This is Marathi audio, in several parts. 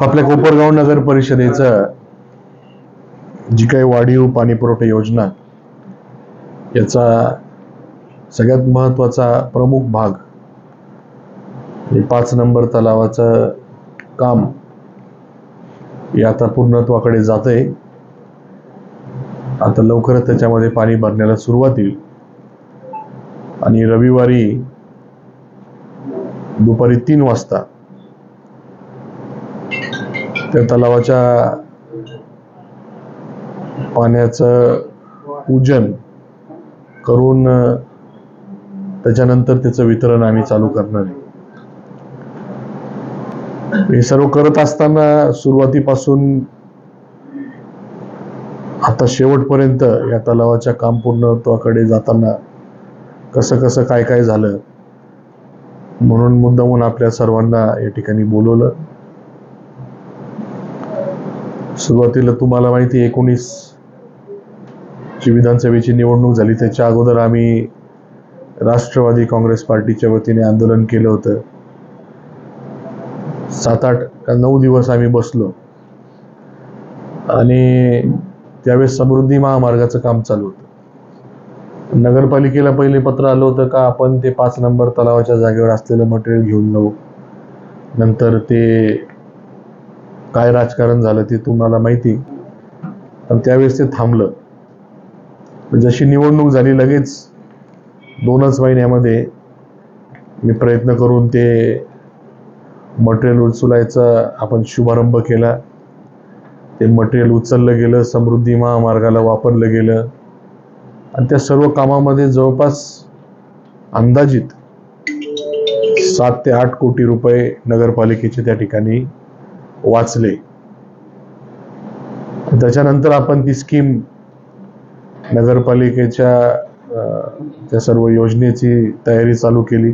आपल्या कोपरगाव नगर परिषदेचं जी काही वाढीव पाणी पुरवठा योजना याचा सगळ्यात महत्त्वाचा प्रमुख भाग पाच नंबर तलावाचं काम हे आता पूर्णत्वाकडे जात आहे आता लवकरच त्याच्यामध्ये पाणी भरण्याला सुरुवात येईल आणि रविवारी दुपारी तीन वाजता त्या तलावाच्या पाण्याचं पूजन करून त्याच्यानंतर त्याचं वितरण आम्ही चालू करणार आहे. हे सर्व करत असताना सुरुवातीपासून आता शेवटपर्यंत या तलावाच्या काम पूर्णत्वाकडे जाताना कसं कसं काय काय झालं म्हणून मुद्दामून आपल्या सर्वांना या ठिकाणी बोलवलं. सुरुवातीला तुम्हाला माहिती एकोणीस ची विधानसभेची निवडणूक झाली. त्याच्या अगोदर आम्ही राष्ट्रवादी काँग्रेस पार्टीच्या वतीने आंदोलन केलं होतं. सात आठ का नऊ दिवस आम्ही बसलो. आणि त्यावेळेस समृद्धी महामार्गाचं काम चालू होतं. नगरपालिकेला पहिले पत्र आलं होतं का आपण ते पाच नंबर तलावाच्या जागेवर असलेलं मटेरियल घेऊन जाऊ. नंतर ते काय राजकारण झालं ते तुम्हाला माहिती. पण त्यावेळेस ते थांबलं. जशी निवडणूक झाली लगेच दोनच महिन्यामध्ये मी प्रयत्न करून ते मटेरियल उचलायचा आपण शुभारंभ केला. ते मटेरियल उचललं गेलं समृद्धी महामार्गाला वापरलं गेलं. आणि त्या सर्व कामामध्ये जवळपास अंदाजित सात ते आठ कोटी रुपये नगरपालिकेचे त्या ठिकाणी वाचले. त्याच्यानंतर आपण ती स्कीम नगरपालिकेच्या त्या सर्व योजनेची तयारी चालू केली.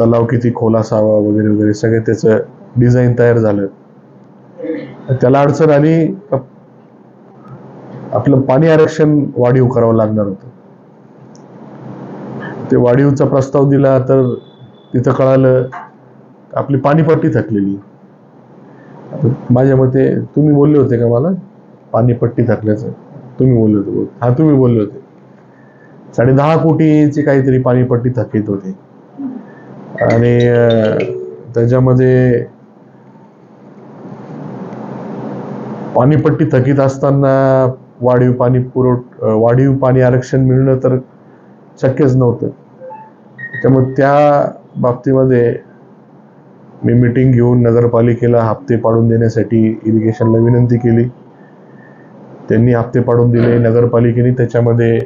तलाव किती खोल असावा वगैरे वगैरे सगळे त्याचं डिझाईन तयार झालं. त्याला अडचण आली आपलं पाणी आरक्षण वाढीव करावं लागणार होतं. ते वाढीवचा प्रस्ताव दिला तर तिथं कळालं आपली पाणीपट्टी थकलेली. माझ्या मते तुम्ही बोलले होते का मला? पाणीपट्टी थकल्याचं. तुम्ही बोलले होते हा तुम्ही बोलले होते. साडे दहा कोटीची काहीतरी पाणीपट्टी थकीत होती. आणि त्याच्यामध्ये पाणीपट्टी थकीत असताना वाढीव पाणी पुरवठ वाढीव पाणी आरक्षण मिळणं तर शक्यच नव्हतं. त्यामुळे त्या बाबतीमध्ये मी मीटिंग घेऊन नगरपालिकेला हप्ते पाडून देण्यासाठी इरिगेशनला विनंती केली. त्यांनी हप्ते पाडून दिले नगरपालिकेने त्याच्यामध्ये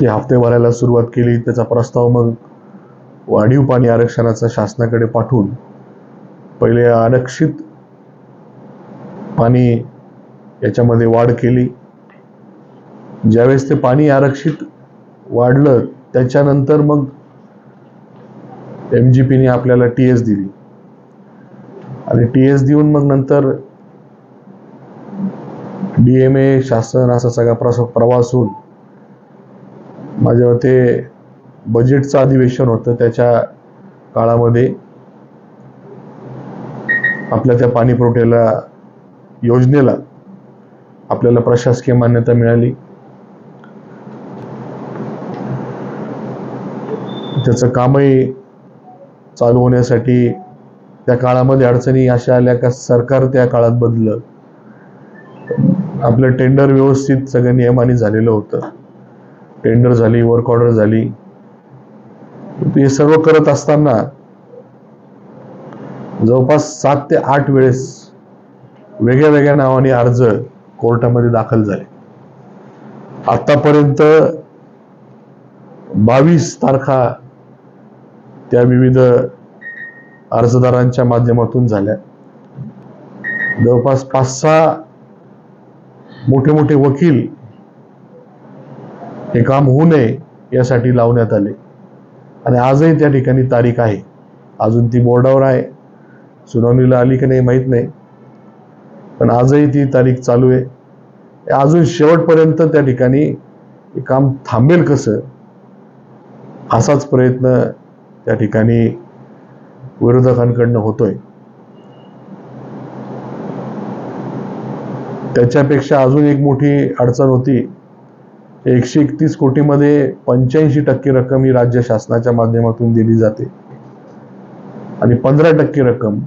ते हप्ते भरायला सुरुवात केली. त्याचा प्रस्ताव मग वाढीव पाणी आरक्षणाचा शासनाकडे पाठवून पहिले आरक्षित पाणी याच्यामध्ये वाढ केली. ज्यावेळेस ते पाणी आरक्षित वाढलं त्याच्यानंतर मग एम जी पीने आपल्याला टी एस दिली. आणि टी एस देऊन मग नंतर डी एम ए शासन असा सगळा प्रस प्रवास होऊन माझ्या मते बजेटचं अधिवेशन होतं. त्याच्या काळामध्ये आपल्या त्या पाणी पुरवठ्याला योजनेला आपल्याला प्रशासकीय मान्यता मिळाली. त्याचं कामही चालू होण्यासाठी त्या काळामध्ये अडचणी अशा आल्या का सरकार त्या काळात बदलं आपलं टेंडर व्यवस्थित सगळं नियमाने झालेलं होतं. टेंडर झाली वर्क ऑर्डर झाली. हे सर्व करत असताना जवळपास सात ते आठ वेळेस वेगळ्या वेगळ्या नावाने अर्ज कोर्टामध्ये दाखल झाले. आतापर्यंत बावीस तारखा त्या विविध अर्जदारांच्या माध्यमातून झाल्या. जवळपास पाच सहा मोठे मोठे वकील हे काम होऊ नये यासाठी लावण्यात आले. आणि आजही त्या ठिकाणी तारीख आहे. अजून ती बोर्डावर आहे. सुनावणीला आली की नाही माहीत नाही. पण आजही ती तारीख चालू आहे. अजून शेवटपर्यंत त्या ठिकाणी हे काम थांबेल कसं? असाच प्रयत्न त्या ठिकाणी विरोधकांकडनं होतोय. त्याच्यापेक्षा अजून एक मोठी अडचण होती एकशे एकतीस कोटीमध्ये पंच्याऐंशी टक्के रक्कम ही राज्य शासनाच्या माध्यमातून दिली जाते. आणि पंधरा टक्के रक्कम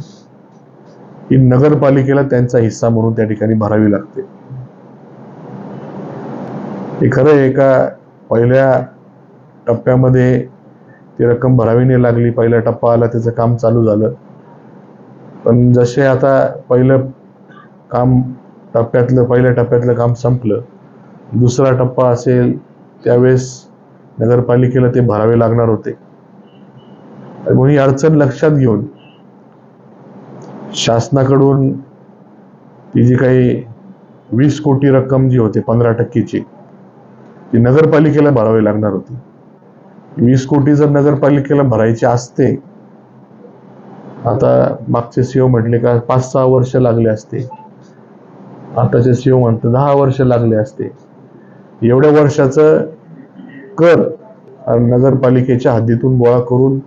ही नगरपालिकेला त्यांचा हिस्सा म्हणून त्या ठिकाणी भरावी लागते. हे खरं एका पहिल्या टप्प्यामध्ये ती रक्कम भरावी नाही लागली पहिला टप्पा आला त्याचं काम चालू झालं. पण जसे आता पहिलं काम टप्प्यातलं पहिल्या टप्प्यातलं काम संपलं दुसरा टप्पा असेल त्यावेळेस नगरपालिकेला ते भरावे लागणार होते. मग म्हणून ही अडचण लक्षात घेऊन शासनाकडून ती जी काही वीस कोटी रक्कम जी होते पंधरा टक्केची ती नगरपालिकेला भरावी लागणार होती. वीस कोटी जर नगरपालिकेला भरायची असते आता मागचे सीओ म्हटले का पाच सहा वर्ष लागले असते. आताचे सीओ म्हणतो दहा वर्ष लागले असते. एवढ्या वर्षाचं कर नगरपालिकेच्या हद्दीतून गोळा करून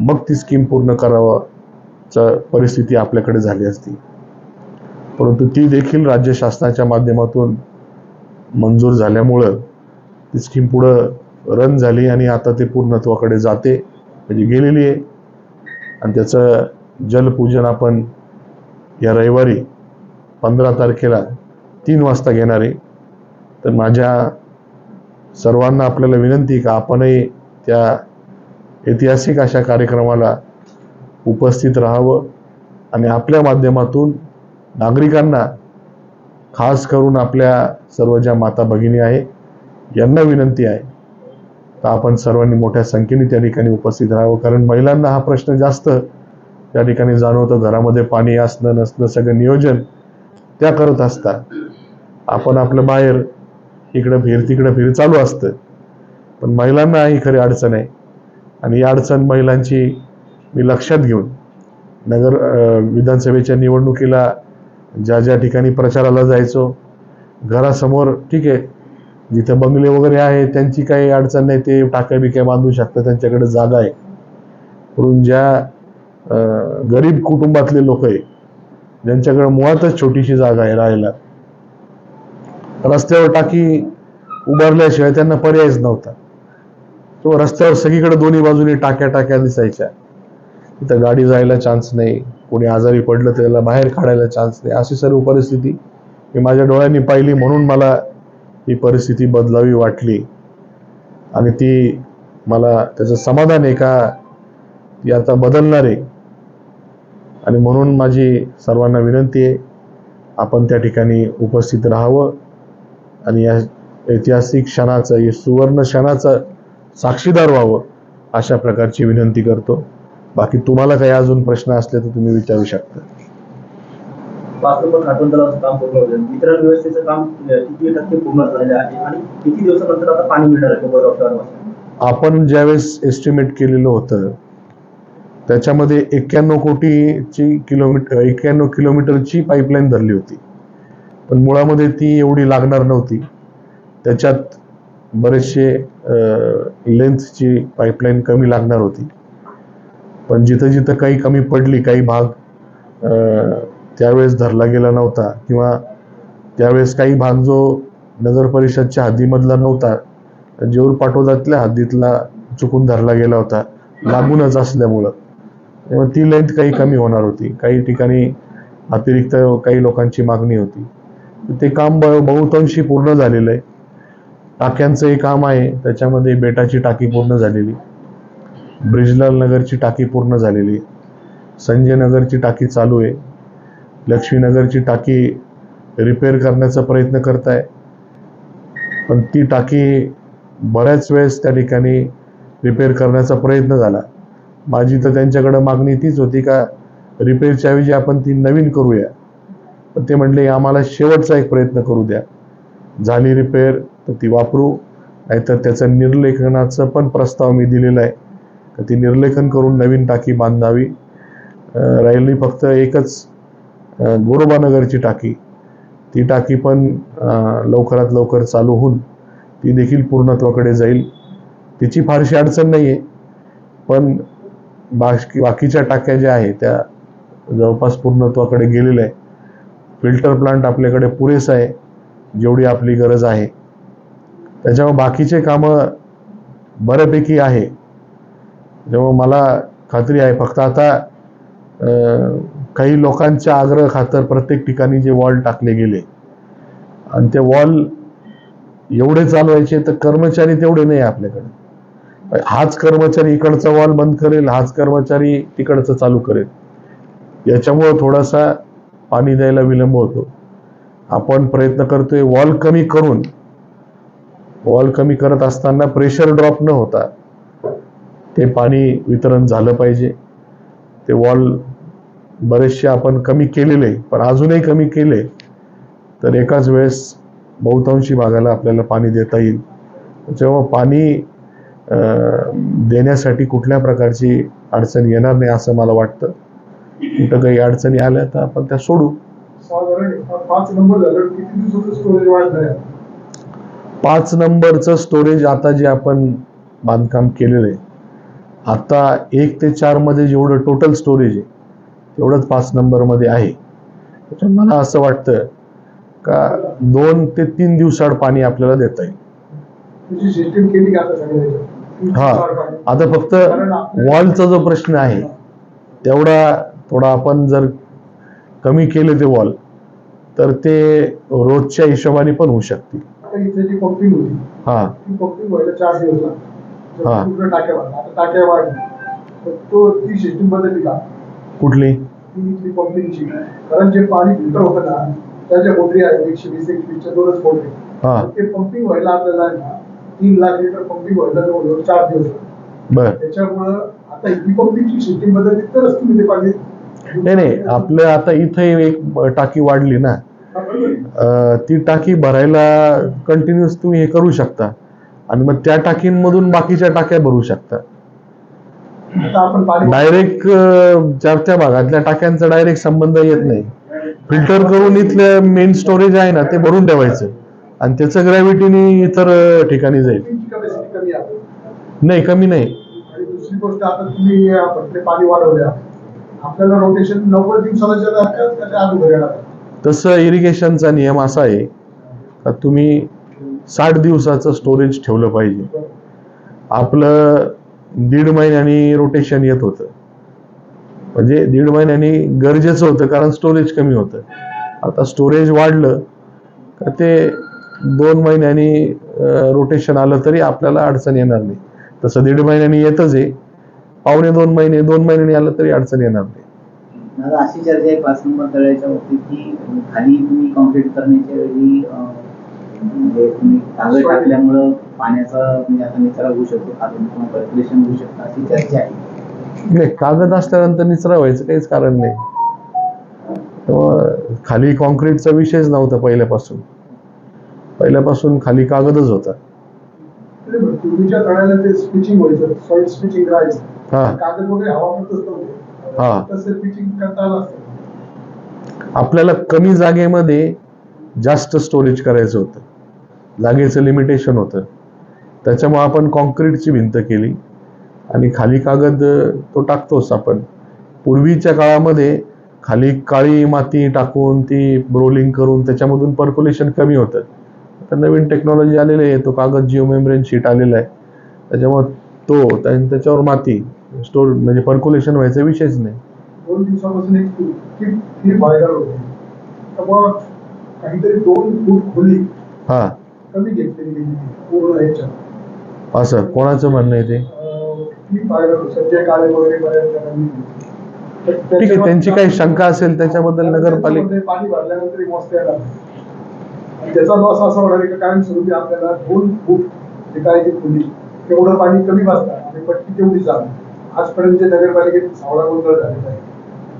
मग ती स्कीम पूर्ण करावाचा परिस्थिती आपल्याकडे झाली असती. परंतु ती देखील राज्य शासनाच्या माध्यमातून मंजूर झाल्यामुळं ती स्कीम पुढं रन झाली आणि आता ते पूर्णत्वाकडे जाते. म्हणजे गेलेली आहे. आणि त्याचं जलपूजन आपण या रविवारी पंधरा तारखेला तीन वाजता घेणार आहे. तर माझ्या सर्वांना आपल्याला विनंती का आपणही त्या ऐतिहासिक अशा कार्यक्रमाला उपस्थित राहावं आणि आपल्या माध्यमातून नागरिकांना खास करून आपल्या सर्व ज्या माता भगिनी आहे यांना विनंती आहे तर आपण सर्वांनी मोठ्या संख्येने त्या ठिकाणी उपस्थित राहावं कारण महिलांना हा प्रश्न जास्त त्या ठिकाणी जाणवतो. घरामध्ये पाणी असणं नसणं सगळं नियोजन त्या करत असतात. आपण आपलं बाहेर इकडं फिर तिकडं फिर चालू असतं. पण महिलांना ही खरी अडचण आहे. आणि ही अडचण महिलांची मी लक्षात घेऊन नगर विधानसभेच्या निवडणुकीला ज्या ज्या ठिकाणी प्रचाराला जायचो घरासमोर ठीक आहे जिथे बंगले वगैरे आहे त्यांची काही अडचण नाही ते टाक्या बिक्या बांधू शकतात त्यांच्याकडे जागा आहे. म्हणून ज्या गरीब कुटुंबातले लोक आहे ज्यांच्याकडे मुळातच छोटीशी जागा आहे राहायला रस्त्यावर टाकी उभारल्याशिवाय त्यांना पर्यायच नव्हता. तो रस्त्यावर सगळीकडे दोन्ही बाजूनी टाक्या टाक्या दिसायच्या. तिथं गाडी जायला चान्स नाही कोणी आजारी पडलं त्याला बाहेर काढायला चान्स नाही. अशी सर्व परिस्थिती मी माझ्या डोळ्यांनी पाहिली म्हणून मला ही परिस्थिती बदलावी वाटली. आणि ती मला त्याचं समाधान आहे का ती आता बदलणार आहे. आणि म्हणून माझी सर्वांना विनंती आहे आपण त्या ठिकाणी उपस्थित राहावं. आणि या ऐतिहासिक क्षणाचं या सुवर्ण क्षणाचं साक्षीदार व्हावं अशा प्रकारची विनंती करतो. बाकी तुम्हाला काही अजून प्रश्न असले तर तुम्ही विचारू शकता. पाच नंबर खाटून तलावाचं काम पूर्ण होईल वितरण व्यवस्थेचं काम किती टक्के पूर्ण झालेलं आहे आणि किती दिवसानंतर आता पाणी मिळणार आहे कोपरगाव शहरामध्ये आपण ज्यावेळेस एस्टिमेट केलेलं होतं त्याच्यामध्ये एक्क्याण्णव कोटीची किलोमीटर एक्क्याण्णव किलोमीटरची पाईपलाईन धरली होती. पण मुळामध्ये ती एवढी लागणार नव्हती. त्याच्यात बरेचसे लेंथची पाईपलाईन कमी लागणार होती. पण जिथं जिथं काही कमी पडली काही भाग त्यावेळेस धरला गेला नव्हता किंवा त्यावेळेस काही भाग जो नगर परिषदच्या हद्दीमधला नव्हता. जेऊर पाटोदातल्या हद्दीतला चुकून धरला गेला होता. लागूनच असल्यामुळं. त्यामुळे ती लेंथ काही कमी होणार होती. काही ठिकाणी अतिरिक्त काही लोकांची मागणी होती. ते काम ब- बहुतांशी पूर्ण झालेलं आहे. टाक्यांचंही काम आहे. त्याच्यामध्ये बेटाची टाकी पूर्ण झालेली. ब्रिजलाल नगरची टाकी पूर्ण झालेली. संजय नगरची टाकी चालू आहे. लक्ष्मीनगरची टाकी रिपेअर करण्याचा प्रयत्न करत आहे पण ती टाकी बऱ्याच वेळेस त्या ठिकाणी रिपेअर करण्याचा प्रयत्न झाला. माझी तर त्यांच्याकडं मागणी तीच होती का रिपेअरच्या ऐवजी आपण ती नवीन करूया. पण ते म्हणले आम्हाला शेवटचा एक प्रयत्न करू द्या. झाली रिपेअर तर ती वापरू. नाहीतर त्याचं निर्लेखनाचं पण प्रस्ताव मी दिलेला आहे. तर ती निर्लेखन करून नवीन टाकी बांधावी. राहिली फक्त एकच गोरोबानगरची टाकी. ती टाकी पण लवकरात लवकर चालू होऊन ती देखील पूर्णत्वाकडे जाईल. तिची फारशी अडचण नाही आहे पण बाकी बाकीच्या टाक्या ज्या आहेत त्या जवळपास पूर्णत्वाकडे गेलेल्या आहे फिल्टर प्लांट आपल्याकडे पुरेसा आहे जेवढी आपली गरज आहे. त्याच्यामुळे बाकीचे कामं बऱ्यापैकी आहे. त्यामुळे मला खात्री आहे फक्त आता काही लोकांच्या आग्रह खातर प्रत्येक ठिकाणी जे वॉल टाकले गेले. आणि ते वॉल एवढे चालवायचे तर कर्मचारी तेवढे नाही आपल्याकडे. हाच कर्मचारी इकडचा वॉल बंद करेल हाच कर्मचारी तिकडचं चालू करेल. याच्यामुळं थोडासा पाणी द्यायला विलंब होतो. आपण प्रयत्न करतोय वॉल कमी करून वॉल कमी करत असताना प्रेशर ड्रॉप न होता ते पाणी वितरण झालं पाहिजे. ते वॉल बरेचसे आपण कमी केलेले पण अजूनही कमी केले तर एकाच वेळेस बहुतांशी भागाला आपल्याला पाणी देता येईल. त्याच्यामुळं पाणी देण्यासाठी कुठल्या प्रकारची अडचण येणार नाही असं मला वाटतं. कुठं काही अडचणी आल्या तर आपण त्या सोडू. पाच नंबरचं स्टोरेज आता जे आपण बांधकाम केलेलं आहे आता एक ते चारमध्ये जेवढं टोटल स्टोरेज आहे तेवढंच पाच नंबरमध्ये आहे. त्याच्यामुळे मला असं वाटतं का दोन ते तीन दिवसाड पाणी आपल्याला देता येईल. हा आता फक्त वॉलचा जो प्रश्न आहे तेवढा थोडा आपण जर कमी केले ते वॉल तर ते रोजच्या हिशोबाने पण होऊ शकतील. हा. हा. तो ती सिस्टीम बदलली का? कुठली? ती इथली पंपिंगची कारण जे पाणी फिल्टर होतं ना त्या ज्या मोटरी आहेत एकशे वीस एकशे वीसच्या दोनच मोटरी हा. ते पंपिंग व्हायला आपल्याला ना तीन लाख लिटर पंपिंग व्हायला जवळजवळ चार दिवस लागले. बर. त्याच्यामुळं आता ही पंपिंगची सिस्टीम बदलली तरच तुम्ही ते पाणी नाही नाही आपलं आता इथे एक टाकी वाढली ना. अं, ती टाकी भरायला कंटिन्युअस तुम्ही हे करू शकता. आणि मग त्या टाकींमधून बाकीच्या टाक्या भरू शकता. डायरेक्ट चारच्या भागातल्या टाक्यांचा डायरेक्ट संबंध येत नाही. फिल्टर करून इथलं मेन स्टोरेज आहे ना ते भरून ठेवायचं. आणि त्याचं ग्रॅव्हिटीने इतर ठिकाणी जाईल. नाही कमी नाही. दुसरी गोष्ट आता तुम्ही पाणी वाढवल्या. आपल्याला रोटेशन नव्वद दिवसाला तसं इरिगेशनचा नियम असा आहे का तुम्ही साठ दिवसाचं स्टोरेज ठेवलं पाहिजे. आपलं दीड महिन्यानी रोटेशन येत होतं. म्हणजे दीड महिन्यानी गरजेचं होतं कारण स्टोरेज कमी होतं. आता स्टोरेज वाढलं का ते दोन महिन्यांनी रोटेशन आलं तरी आपल्याला अडचण येणार नाही. तसं दीड महिन्यांनी येतच आहे. पावणे दोन महिने दोन महिन्यांनी आलं तरी अडचण येणार नाही. अशी चर्चा आहे पाच नंबर तळ्याच्या बाबतीत की खाली तुम्ही कॉन्क्रीट करण्याच्या वेळी म्हणजे तुम्ही कागद टाकल्यामुळं पाण्याचा म्हणजे आता निचरा होऊ शकतो होऊ शकतं अशी चर्चा आहे. नाही कागद असल्यानंतर निचरा व्हायचं काहीच कारण नाही. तेव्हा खाली कॉन्क्रीटचा विषयच नव्हता पहिल्यापासून. पहिल्यापासून खाली कागदच होता. पूर्वीच्या काळाला ते स्पिचिंग व्हायचं सॉइल स्पिचिंग राहायचं. हा. कागद वगैरे हवामानच नव्हते. हा. तसं पिचिंग करता आलं असतं. आपल्याला कमी जागेमध्ये जास्त स्टोरेज करायचं होतं. जागेचं लिमिटेशन होतं. त्याच्यामुळे आपण कॉन्क्रीटची भिंत केली. आणि खाली कागद तो टाकतोच आपण. पूर्वीच्या काळामध्ये खाली काळी माती टाकून ती रोलिंग करून त्याच्यामधून पर्क्युलेशन कमी होतं. आता नवीन टेक्नॉलॉजी आलेली आहे. तो कागद जिओ मेम्ब्रेन शीट आलेला आहे. त्याच्यामुळे तो त्या- त्याच्यावर माती स्टोर म्हणजे पर्क्युलेशन व्हायचा विषयच नाही. दोन दिवसापासून एक काहीतरी दोन फूट खोली हा. कमी गेली ती पूर्ण ह्याच्यात असं कोणाचं म्हणणं आहे ते? संजय काळे वगैरे बऱ्याच जणांनी. तर ठीक आहे त्यांची काही शंका असेल त्याच्याबद्दल नगरपालिका त्याच्यामध्ये पाणी भरल्यानंतर एक मस्त यायला लागलं. आणि त्याचा लॉस असा होणार आहे की कायमस्वरूपी आपल्याला दोन फूट जे काय ती खोली तेवढं पाणी कमी वाचणार आणि पट्टी तेवढी जाणार. आजपर्यंत जे नगरपालिकेत सावळा गोंधळ झालेला आहे.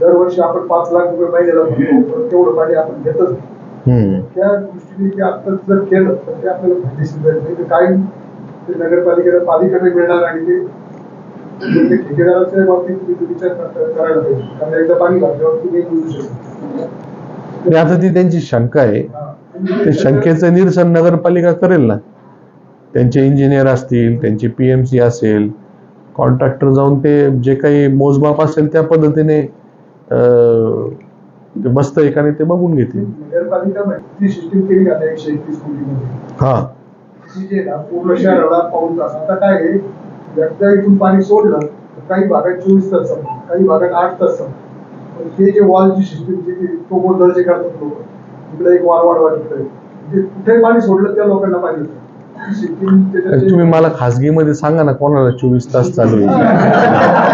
दरवर्षी आपण पाच लाख रुपये महिन्याला भरतो पण तेवढं पाणी आपण घेतच नाही. हम्म. त्या दृष्टीने ते आत्ताच जर केलं तर ते आपल्याला फायदेशीर जाईल नाही तर काय ते नगरपालिकेला पाणी कमी मिळणार आणि ते ते ठेकेदाराच्या बाबतीत तुम्ही तो विचार करायला पाहिजे. कारण एकदा पाणी घातल्यावर तुम्ही मोजू शकता. आता ती त्यांची शंका आहे. ते शंकेचं निरसन नगरपालिका करेल ना? त्यांचे इंजिनियर असतील त्यांची पी एम सी असेल कॉन्ट्रॅक्टर जाऊन ते जे काही मोजमाप असेल त्या पद्धतीने अं, ते बसतं एकाने ते बघून घेतील. हा. पूर्ण शहराला आता काय आहे? एकदा इथून पाणी सोडलं तर काही भागात चोवीस तास काही भागात आठ तास ते जे वॉलची सिस्टीम जे तो गोंधळ जे करतात लोक तिकडे एक वार वाढवा तिकडे म्हणजे कुठे पाणी सोडलं त्या लोकांना तुम्ही मला खासगीमध्ये सांगा ना कोणाला चोवीस तास चालू